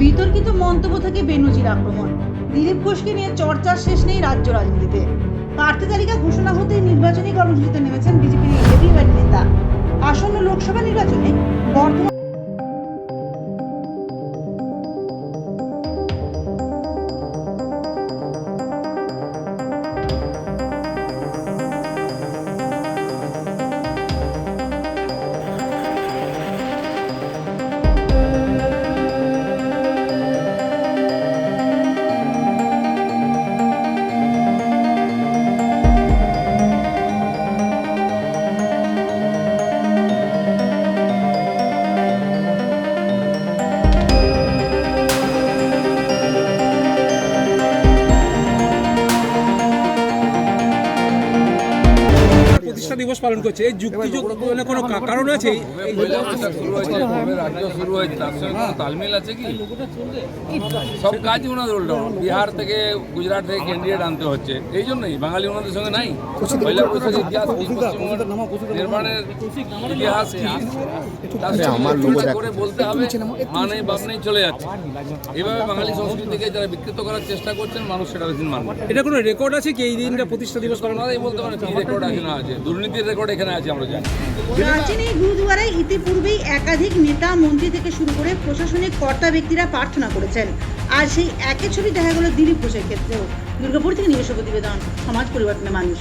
বিতর্কিত মন্তব্য থেকে বেনজির আক্রমণ। দিলীপ ঘোষকে নিয়ে চর্চার শেষ নেই রাজ্য রাজনীতিতে। প্রার্থী তালিকা ঘোষণা হতেই নির্বাচনী কর্মসূচিতে নেমেছেন বিজেপির হেভিওয়েট নেতা। আসন্ন লোকসভা নির্বাচনে বর্ধমান প্রতিষ্ঠা দিবস পালন করছে। এই যুক্তিযুক্ত মানে কোনো কারণ আছে? এই- এই পয়লা বৈশাখ শুরু হয়েছে কবে রাজ্য শুরু হয়েছে তার সঙ্গে তালমিল আছে কি? সব কাজই ওনাদের উল্টো। বিহার থেকে গুজরাট থেকে ক্যান্ডিডেট আনতে হচ্ছে। এই জন্যই বাঙালি ওনাদের সঙ্গে নাই। পয়লা বৈশাখের ইতিহাস নির্মাণের ইতিহাস কি? আমার করে বলতে হবে মা নেই বাপ নেই চলে যাচ্ছে। এইভাবে বাঙালি সংস্কৃতিকে যারা বিকৃত করার চেষ্টা করছেন মানুষ সেটা মানবে এটা কোনো রেকর্ড আছে কি? এই দিনটা প্রতিষ্ঠা দিবস পালন ওনারাই বলতে পারেন কি রেকর্ড এখানে আছে। দুর্নীতির রেকর্ড এখানে আছে, আমরা জানি। প্রাচীন এই গুরুদুয়ারায় ইতিপূর্বেই একাধিক নেতা, মন্ত্রী থেকে শুরু করে প্রশাসনিক কর্তা ব্যক্তিরা প্রার্থনা করেছেন। আর সেই একই ছবি দেখা গেল দিলীপ ঘোষের ক্ষেত্রেও। দুর্গাপুর থেকে নিজস্ব প্রতিবেদন, সমাজ পরিবর্তনের মানুষ।